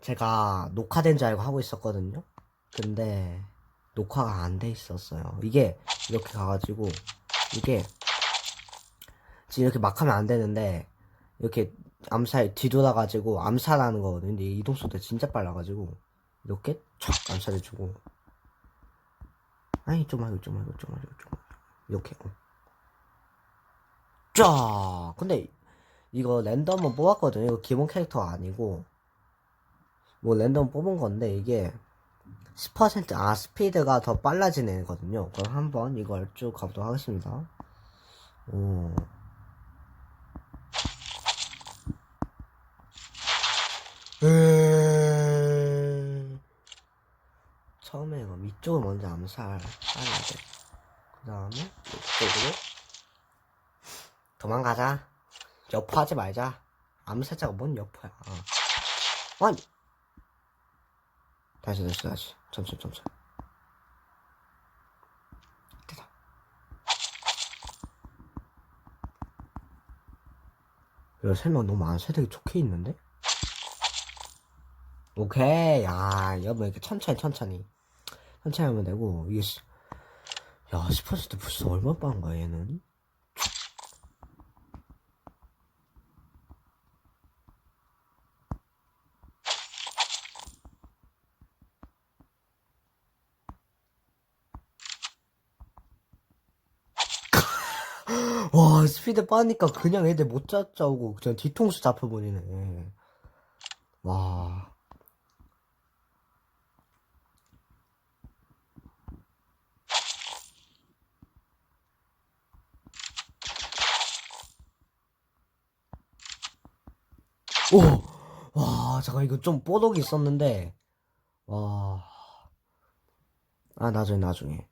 제가 녹화된 줄 알고 하고 있었거든요. 근데 녹화가 안 돼 있었어요. 이게 이렇게 가가지고 이게 지금 이렇게 막 하면 안 되는데 이렇게 암살 뒤돌아가지고 암살하는 거거든요. 근데 이동 속도 진짜 빨라가지고 이렇게 촥 암살해주고 아니 좀 말고 좀 말고 좀 말고 좀 말고 이렇게 어. 쫙 근데 이거 랜덤은 뽑았거든요. 이거 기본 캐릭터가 아니고 뭐 랜덤 뽑은 건데 이게 10%, 아, 스피드가 더 빨라지는 애거든요. 그럼 한번 이걸 쭉 가보도록 하겠습니다. 오. 음... 처음에 이거 위쪽을 먼저 암살 해야 돼. 그 다음에 이쪽으로 도망가자. 여포하지 말자. 암살자가 뭔 여포야. 어. 아니. 다시 다시 다시. 천천히 천천히 됐다. 이거 설명 너무 안 세대기 좋게 있는데? 오케이. 야뭐 이렇게 천천히 천천히. 천천히 하면 되고 이게 시- 야10% 벌써 얼마 빠른 거야 얘는 와 스피드 빠니까 그냥 애들 못 잡자고 그냥 뒤통수 잡혀버리네 와 오! 와, 잠깐, 이거 좀 뽀록이 있었는데, 와. 아, 나중에, 나중에.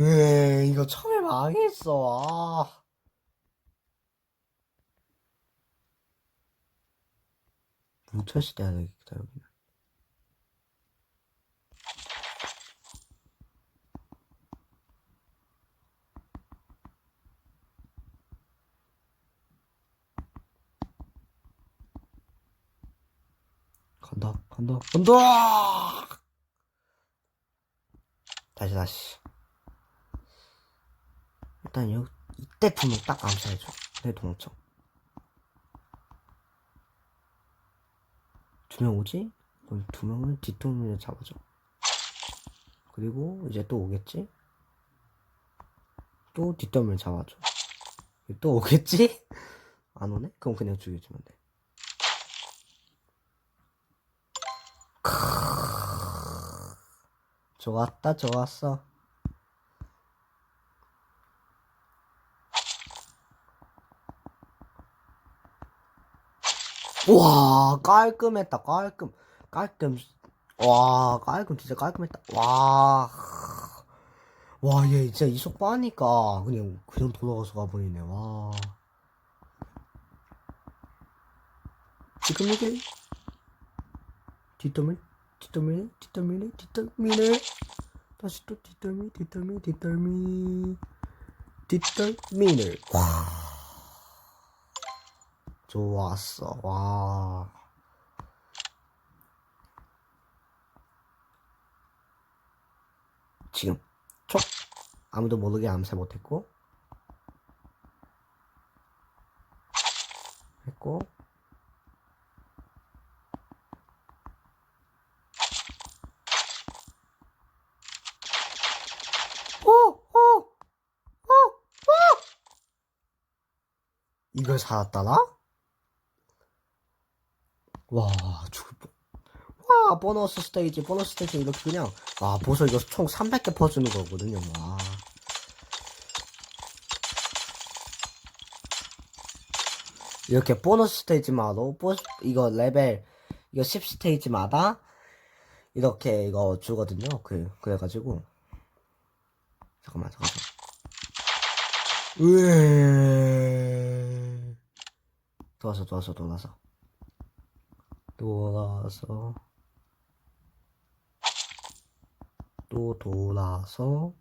에 이거 처음에 망했어, 아. 때 해야 되겠다, 여기는. 간다, 간다, 간다! 다시, 다시. 일단 요 이때 품을 딱 암살해줘. 내 동청. 두 명 오지? 그럼 두 명은 뒷동문을 잡아줘. 그리고 이제 또 오겠지? 또 뒷덜미를 잡아줘. 또 오겠지? 안 오네? 그럼 그냥 죽여주면 돼. 크으. 좋았다, 좋았어. 와, 깔끔했다, 깔끔. 깔끔. 와, 깔끔, 진짜 깔끔했다. 와. 와, 얘 진짜 이속 빠니까 그냥, 그냥 돌아가서 가버리네, 와. 지금 이게, 뒷덜미, 뒷덜미네, 뒷덜미네, 뒷덜미네. 다시 또 뒷덜미, 뒷덜미, 뒷덜미. 뒷덜미네. 와. 좋았어. 와. 지금 촉 아무도 모르게 암살 못했고 했고 오! 오! 오! 오! 이걸 살았다나? 와, 죽을 뻔. 와, 보너스 스테이지, 보너스 스테이지 이렇게 그냥, 와, 벌써 이거 총 300개 퍼주는 거거든요, 와. 이렇게 보너스 스테이지마다, 보, 이거 레벨, 이거 10 스테이지마다, 이렇게 이거 주거든요, 그, 그래가지고. 잠깐만, 잠깐만. 으에. 돌아서, 돌아서, 돌아서. 돌아서 또 돌아서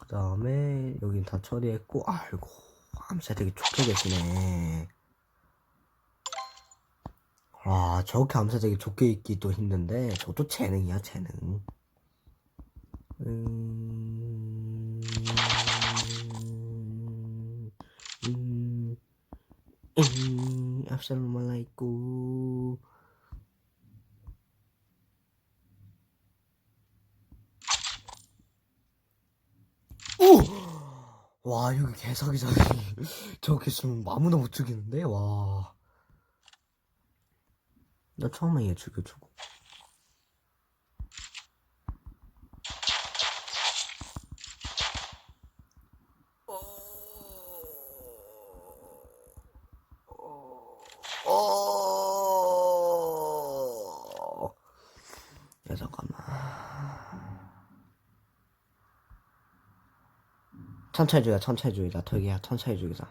그 다음에 여긴 다 처리했고 아이고 암사 되게 좋게 계시네. 와 저렇게 암사 되게 좋게 있기도 힘든데 저도 재능이야 재능. 음... 음... 압살롬알라이쿠 오! 와 여기 개사기사기 저렇게 있으면 아무나 못 죽이는데 와. 나 처음에 얘 죽여주고. 어. 야 잠깐만. 천천히 죽여, 천천히 죽이자. 덕이야, 천천히 죽이자.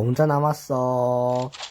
혼자 남았어.